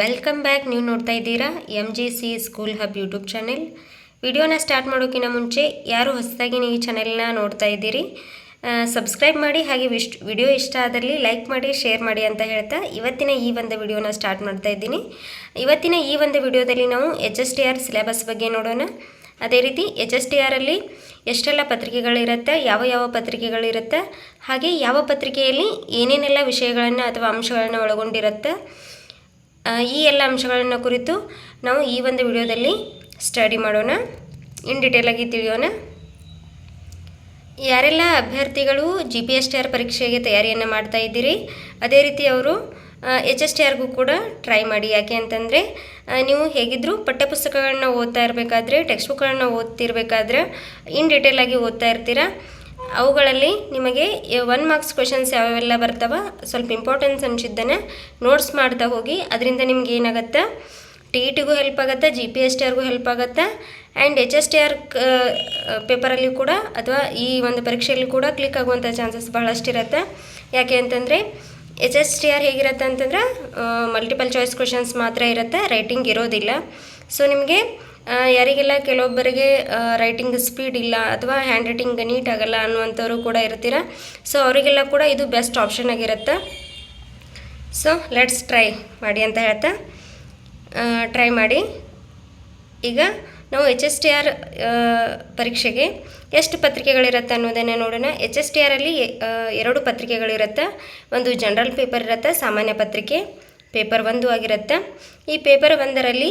Welcome back ನೀವು ನೋಡ್ತಾ ಇದ್ದೀರಾ M G C school hub YouTube channel ವಿಡಿಯೋನ ಸ್ಟಾರ್ಟ್ ಮಾಡೋಕ್ಕಿಂತ ಮುಂಚೆ, ಯಾರು ಹೊಸದಾಗಿ ನೀವು ಈ ಚಾನೆಲ್ನ ನೋಡ್ತಾ ಇದ್ದೀರಿ ಸಬ್ಸ್ಕ್ರೈಬ್ ಮಾಡಿ, ಹಾಗೆ ವಿಶ್, ವಿಡಿಯೋ ಇಷ್ಟ ಆದಲ್ಲಿ ಲೈಕ್ ಮಾಡಿ ಶೇರ್ ಮಾಡಿ ಅಂತ ಹೇಳ್ತಾ ಇವತ್ತಿನ ಈ ಒಂದು ವಿಡಿಯೋನ ಸ್ಟಾರ್ಟ್ ಮಾಡ್ತಾ ಇದ್ದೀನಿ. ಇವತ್ತಿನ ಈ ಒಂದು ವಿಡಿಯೋದಲ್ಲಿ ನಾವು H S T R syllabus ಬಗ್ಗೆ ನೋಡೋಣ. ಅದೇ ರೀತಿ ಎಚ್ ಎಸ್ ಟಿ ಆರಲ್ಲಿ ಎಷ್ಟೆಲ್ಲ ಪತ್ರಿಕೆಗಳಿರುತ್ತೆ, ಯಾವ ಯಾವ ಪತ್ರಿಕೆಗಳಿರುತ್ತೆ, ಹಾಗೆ ಯಾವ ಪತ್ರಿಕೆಯಲ್ಲಿ ಏನೇನೆಲ್ಲ ವಿಷಯಗಳನ್ನು ಅಥವಾ ಅಂಶಗಳನ್ನು ಒಳಗೊಂಡಿರುತ್ತೆ ಈ ಎಲ್ಲ ಅಂಶಗಳನ್ನು ಕುರಿತು ನಾವು ಈ ಒಂದು ವಿಡಿಯೋದಲ್ಲಿ ಸ್ಟಡಿ ಮಾಡೋಣ. ಇನ್ ಡೀಟೇಲಾಗಿ ತಿಳಿಯೋಣ. ಯಾರೆಲ್ಲ ಅಭ್ಯರ್ಥಿಗಳು G P S T R ಪರೀಕ್ಷೆಗೆ ತಯಾರಿಯನ್ನು ಮಾಡ್ತಾ ಇದ್ದೀರಿ, ಅದೇ ರೀತಿ ಅವರು ಎಚ್ ಎಸ್ ಟಿ ಆರ್ಗೂ ಕೂಡ ಟ್ರೈ ಮಾಡಿ. ಯಾಕೆ ಅಂತಂದರೆ ನೀವು ಹೇಗಿದ್ದರೂ ಪಠ್ಯಪುಸ್ತಕಗಳನ್ನ ಓದ್ತಾ ಇರಬೇಕಾದ್ರೆ ಟೆಕ್ಸ್ಟ್ ಬುಕ್ಗಳನ್ನ ಓದ್ತಿರ್ಬೇಕಾದ್ರೆ ಇನ್ ಡೀಟೇಲಾಗಿ ಓದ್ತಾ ಇರ್ತೀರಾ. ಅವುಗಳಲ್ಲಿ ನಿಮಗೆ ಒನ್ ಮಾರ್ಕ್ಸ್ ಕ್ವೆಶನ್ಸ್ ಯಾವೆಲ್ಲ ಬರ್ತಾವ, ಸ್ವಲ್ಪ ಇಂಪಾರ್ಟೆನ್ಸ್ ಅನಿಸಿದ್ದನ್ನು ನೋಟ್ಸ್ ಮಾಡ್ತಾ ಹೋಗಿ, ಅದರಿಂದ ನಿಮ್ಗೆ ಏನಾಗುತ್ತೆ? ಟಿ ಇ ಟಿಗೂ ಹೆಲ್ಪ್ ಆಗುತ್ತೆ ಜಿ ಪಿ ಎಸ್ ಟಿ ಆರ್ಗೂ ಹೆಲ್ಪ್ ಆಗುತ್ತೆ and H S T R ಪೇಪರಲ್ಲಿ ಕೂಡ ಅಥವಾ ಈ ಒಂದು ಪರೀಕ್ಷೆಯಲ್ಲಿ ಕೂಡ ಕ್ಲಿಕ್ ಆಗುವಂಥ ಚಾನ್ಸಸ್ ಬಹಳಷ್ಟಿರುತ್ತೆ. ಯಾಕೆ ಅಂತಂದರೆ ಎಚ್ ಎಸ್ ಟಿ ಆರ್ ಹೇಗಿರುತ್ತೆ ಅಂತಂದ್ರೆ ಮಲ್ಟಿಪಲ್ ಚಾಯ್ಸ್ ಕ್ವೆಶನ್ಸ್ ಮಾತ್ರ ಇರುತ್ತೆ ರೈಟಿಂಗ್ ಇರೋದಿಲ್ಲ. ಸೊ ನಿಮಗೆ ಯಾರಿಗೆಲ್ಲ ಕೆಲವೊಬ್ಬರಿಗೆ ರೈಟಿಂಗ್ ಸ್ಪೀಡ್ ಇಲ್ಲ ಅಥವಾ ಹ್ಯಾಂಡ್ ರೈಟಿಂಗ್ ನೀಟ್ ಆಗಲ್ಲ ಅನ್ನುವಂಥವ್ರು ಕೂಡ ಇರ್ತೀರ? ಸೊ ಅವರಿಗೆಲ್ಲ ಕೂಡ ಇದು ಬೆಸ್ಟ್ ಆಪ್ಷನ್ ಆಗಿರುತ್ತೆ. ಸೊ ಲೆಟ್ಸ್ ಟ್ರೈ ಮಾಡಿ ಅಂತ ಹೇಳ್ತಾ ಟ್ರೈ ಮಾಡಿ. ಈಗ ನಾವು ಎಚ್ ಎಸ್ ಟಿ ಆರ್ ಪರೀಕ್ಷೆಗೆ ಎಷ್ಟು ಪತ್ರಿಕೆಗಳಿರುತ್ತೆ ಅನ್ನೋದನ್ನು ನೋಡೋಣ. ಎಚ್ ಎಸ್ ಟಿ ಆರಲ್ಲಿ ಎರಡು ಪತ್ರಿಕೆಗಳಿರುತ್ತೆ. ಒಂದು ಜನರಲ್ ಪೇಪರ್ ಇರುತ್ತೆ, ಸಾಮಾನ್ಯ ಪತ್ರಿಕೆ ಪೇಪರ್ ಒಂದು ಆಗಿರುತ್ತೆ. ಈ ಪೇಪರ್ ಒಂದರಲ್ಲಿ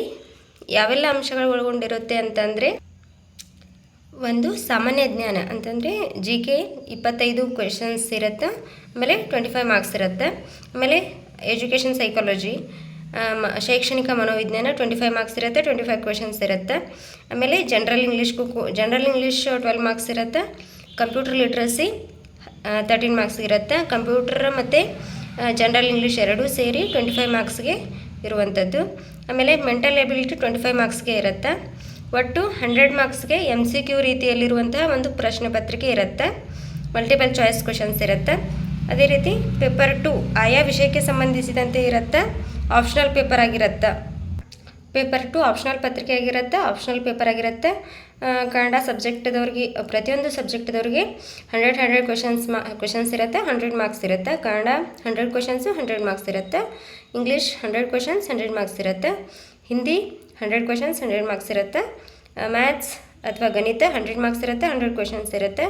ಯಾವೆಲ್ಲ ಅಂಶಗಳು ಒಳಗೊಂಡಿರುತ್ತೆ ಅಂತಂದರೆ ಒಂದು ಸಾಮಾನ್ಯ ಜ್ಞಾನ, ಅಂತಂದರೆ ಜಿ ಕೆ ಇಪ್ಪತ್ತೈದು ಕ್ವೆಶನ್ಸ್ ಇರುತ್ತೆ, ಆಮೇಲೆ ಟ್ವೆಂಟಿ ಫೈವ್ ಮಾರ್ಕ್ಸ್ ಇರುತ್ತೆ, ಆಮೇಲೆ ಎಜುಕೇಷನ್ ಸೈಕಾಲಜಿ ಶೈಕ್ಷಣಿಕ ಮನೋವಿಜ್ಞಾನ ಟ್ವೆಂಟಿ ಫೈವ್ ಮಾರ್ಕ್ಸ್ ಇರುತ್ತೆ ಟ್ವೆಂಟಿ ಫೈವ್ ಕ್ವೆಶನ್ಸ್ ಇರುತ್ತೆ, ಆಮೇಲೆ ಜನರಲ್ ಇಂಗ್ಲೀಷ್ಗೂ ಜನರಲ್ ಇಂಗ್ಲೀಷ್ ಟ್ವೆಲ್ ಮಾರ್ಕ್ಸ್ ಇರುತ್ತೆ ಕಂಪ್ಯೂಟರ್ ಲಿಟ್ರಸಿ ತರ್ಟೀನ್ ಮಾರ್ಕ್ಸ್ ಇರುತ್ತೆ ಕಂಪ್ಯೂಟರ್ ಮತ್ತು ಜನರಲ್ ಇಂಗ್ಲೀಷ್ ಎರಡೂ ಸೇರಿ ಟ್ವೆಂಟಿ ಫೈವ್ ಮಾರ್ಕ್ಸ್ಗೆ ಇರುವಂಥದ್ದು ಆಮೇಲೆ ಮೆಂಟಲ್ ಎಬಿಲಿಟಿ ಟ್ವೆಂಟಿ ಫೈವ್ ಮಾರ್ಕ್ಸ್ಗೆ ಇರುತ್ತೆ. ಒಟ್ಟು ಹಂಡ್ರೆಡ್ ಮಾರ್ಕ್ಸ್ಗೆ ಎಂ ಸಿ ಕ್ಯೂ ರೀತಿಯಲ್ಲಿರುವಂತಹ ಒಂದು ಪ್ರಶ್ನೆ ಪತ್ರಿಕೆ ಇರುತ್ತೆ. ಮಲ್ಟಿಪಲ್ ಚಾಯ್ಸ್ ಕ್ವಶನ್ಸ್ ಇರುತ್ತೆ. ಅದೇ ರೀತಿ ಪೇಪರ್ ಟು ಆಯಾ ವಿಷಯಕ್ಕೆ ಸಂಬಂಧಿಸಿದಂತೆ ಇರುತ್ತೆ. ಆಪ್ಷನಲ್ ಪೇಪರ್ ಆಗಿರುತ್ತೆ. ಪೇಪರ್ ಟು ಆಪ್ಷನಲ್ ಪತ್ರಿಕೆ ಆಗಿರುತ್ತೆ ಆಪ್ಷನಲ್ ಪೇಪರ್ ಆಗಿರುತ್ತೆ. ಕನ್ನಡ ಸಬ್ಜೆಕ್ಟ್ದವ್ರಿಗೆ, ಪ್ರತಿಯೊಂದು ಸಬ್ಜೆಕ್ಟ್ದವ್ರಿಗೆ ಹಂಡ್ರೆಡ್ ಹಂಡ್ರೆಡ್ ಕ್ವೆಶನ್ಸ್ ಮಾ ಕ್ವೆಶನ್ಸ್ ಇರುತ್ತೆ ಹಂಡ್ರೆಡ್ ಮಾರ್ಕ್ಸ್ ಇರುತ್ತೆ. Kannada hundred questions hundred marks ಇರುತ್ತೆ. English hundred questions hundred marks ಇರುತ್ತೆ. Hindi hundred questions hundred marks ಇರುತ್ತೆ. ಮ್ಯಾಥ್ಸ್ ಅಥವಾ ಗಣಿತ ಹಂಡ್ರೆಡ್ ಮಾರ್ಕ್ಸ್ ಇರುತ್ತೆ ಹಂಡ್ರೆಡ್ ಕ್ವೆಶನ್ಸ್ ಇರುತ್ತೆ.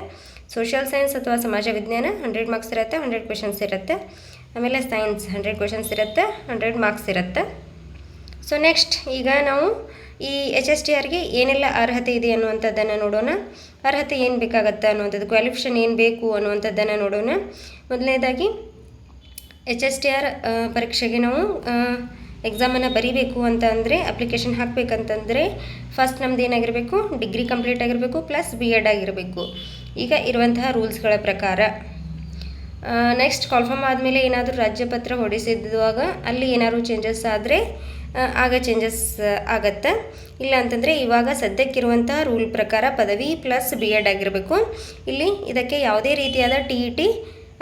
ಸೋಷಿಯಲ್ ಸೈನ್ಸ್ ಅಥವಾ ಸಮಾಜ ವಿಜ್ಞಾನ ಹಂಡ್ರೆಡ್ ಮಾರ್ಕ್ಸ್ ಇರುತ್ತೆ ಹಂಡ್ರೆಡ್ ಕ್ವೆಶನ್ಸ್ ಇರುತ್ತೆ. ಆಮೇಲೆ ಸೈನ್ಸ್ ಹಂಡ್ರೆಡ್ ಕ್ವೆಶನ್ಸ್ ಇರುತ್ತೆ ಹಂಡ್ರೆಡ್ ಮಾರ್ಕ್ಸ್ ಇರುತ್ತೆ. ಸೊ ನೆಕ್ಸ್ಟ್ ಈಗ ನಾವು ಈ ಎಚ್ ಎಸ್ ಟಿ ಆರ್ಗೆ ಏನೆಲ್ಲ ಅರ್ಹತೆ ಇದೆ ಅನ್ನುವಂಥದ್ದನ್ನು ನೋಡೋಣ. ಅರ್ಹತೆ ಏನು ಬೇಕಾಗತ್ತೆ ಅನ್ನುವಂಥದ್ದು ಕ್ವಾಲಿಫಿಕೇಷನ್ ಏನು ಬೇಕು ಅನ್ನುವಂಥದ್ದನ್ನು ನೋಡೋಣ. ಮೊದಲನೇದಾಗಿ, ಎಚ್ ಎಸ್ ಟಿ ಆರ್ ಪರೀಕ್ಷೆಗೆ ನಾವು ಎಕ್ಸಾಮನ್ನು ಬರೀಬೇಕು ಅಂತ ಅಂದರೆ ಅಪ್ಲಿಕೇಶನ್ ಹಾಕಬೇಕಂತಂದರೆ ಫಸ್ಟ್ ನಮ್ದು ಏನಾಗಿರಬೇಕು ಡಿಗ್ರಿ ಕಂಪ್ಲೀಟ್ ಆಗಿರಬೇಕು ಪ್ಲಸ್ ಬಿ ಎಡ್ ಆಗಿರಬೇಕು. ಈಗ ಇರುವಂತಹ ರೂಲ್ಸ್ಗಳ ಪ್ರಕಾರ. ನೆಕ್ಸ್ಟ್ ಕಾಲ್ಫಾರ್ಮ್ ಆದಮೇಲೆ ಏನಾದರೂ ರಾಜ್ಯಪತ್ರ ಹೊಡಿಸಿದ್ದಾಗ ಅಲ್ಲಿ ಏನಾದರೂ ಚೇಂಜಸ್ ಆದರೆ ಆಗ ಚೇಂಜಸ್ ಆಗತ್ತೆ. ಇಲ್ಲ ಅಂತಂದರೆ ಇವಾಗ ಸದ್ಯಕ್ಕಿರುವಂಥ ರೂಲ್ ಪ್ರಕಾರ ಪದವಿ ಪ್ಲಸ್ ಬಿ ಎಡ್ ಆಗಿರಬೇಕು. ಇಲ್ಲಿ ಇದಕ್ಕೆ ಯಾವುದೇ ರೀತಿಯಾದ ಟಿ ಇ ಟಿ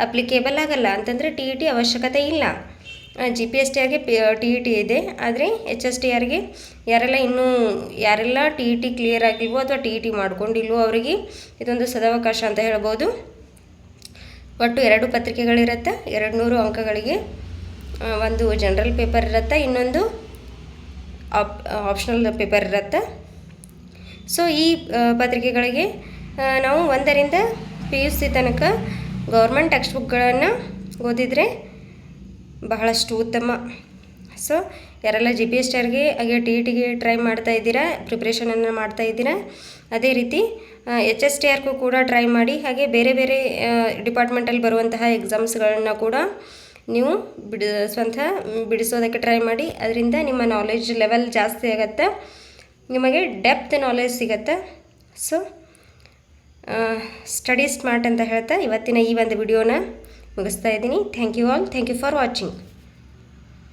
ಅಪ್ಲಿಕೇಬಲ್ ಆಗಲ್ಲ. ಅಂತಂದರೆ ಟಿ ಇ ಟಿ ಅವಶ್ಯಕತೆ ಇಲ್ಲ. ಜಿ ಪಿ ಎಸ್ ಟಿ ಆರ್ಗೆ ಟಿ ಇ ಟಿ ಇದೆ. ಆದರೆ ಎಚ್ ಎಸ್ ಟಿ ಆರ್ಗೆ ಯಾರೆಲ್ಲ ಇನ್ನೂ, ಯಾರೆಲ್ಲ ಟಿ ಇ ಟಿ ಕ್ಲಿಯರ್ ಆಗಿಲ್ವೋ ಅಥವಾ ಟಿ ಇ ಟಿ ಮಾಡ್ಕೊಂಡಿಲ್ವೋ ಅವರಿಗೆ ಇದೊಂದು ಸದಾವಕಾಶ ಅಂತ ಹೇಳ್ಬೋದು. ಒಟ್ಟು ಎರಡು ಪತ್ರಿಕೆಗಳಿರುತ್ತೆ. ಎರಡು ನೂರು ಅಂಕಗಳಿಗೆ ಒಂದು ಜನರಲ್ ಪೇಪರ್ ಇರುತ್ತೆ. ಇನ್ನೊಂದು ಆಪ್ ಆಪ್ಷನಲ್ ಪೇಪರ್ ಇರುತ್ತೆ. ಸೊ ಈ ಪತ್ರಿಕೆಗಳಿಗೆ ನಾವು ಒಂದರಿಂದ ಪಿ ಯು ಸಿ ತನಕ ಗೌರ್ಮೆಂಟ್ ಟೆಕ್ಸ್ಟ್ ಬುಕ್ಗಳನ್ನು ಓದಿದರೆ ಬಹಳಷ್ಟು ಉತ್ತಮ. ಸೊ ಯಾರೆಲ್ಲ ಜಿ ಪಿ ಎಸ್ ಟಿಆರ್ಗೆ ಹಾಗೆ ಟಿ ಇ ಟಿಗೆ ಟ್ರೈ ಮಾಡ್ತಾ ಇದ್ದೀರಾ ಪ್ರಿಪ್ರೇಷನನ್ನು ಮಾಡ್ತಾ ಇದ್ದೀರಾ, ಅದೇ ರೀತಿ ಎಚ್ ಎಸ್ ಟಿ ಆರ್ಗೂ ಕೂಡ ಟ್ರೈ ಮಾಡಿ, ಹಾಗೆ ಬೇರೆ ಬೇರೆ ಡಿಪಾರ್ಟ್ಮೆಂಟಲ್ಲಿ ಬರುವಂತಹ ಎಕ್ಸಾಮ್ಸ್ಗಳನ್ನು ಕೂಡ ನೀವು ಬಿಡ, ಸ್ವಂತ ಬಿಡಿಸೋದಕ್ಕೆ ಟ್ರೈ ಮಾಡಿ, ಅದರಿಂದ ನಿಮ್ಮ ನಾಲೆಜ್ ಲೆವೆಲ್ ಜಾಸ್ತಿ ಆಗುತ್ತೆ. ನಿಮಗೆ ಡೆಪ್ತ್ ನಾಲೆಜ್ ಸಿಗತ್ತೆ. ಸೊ ಸ್ಟಡಿ ಸ್ಮಾರ್ಟ್ ಅಂತ ಹೇಳ್ತಾ ಇವತ್ತಿನ ಈ ಒಂದು ವಿಡಿಯೋನ ಮುಗಿಸ್ತಾ ಇದ್ದೀನಿ. Thank you all thank you for watching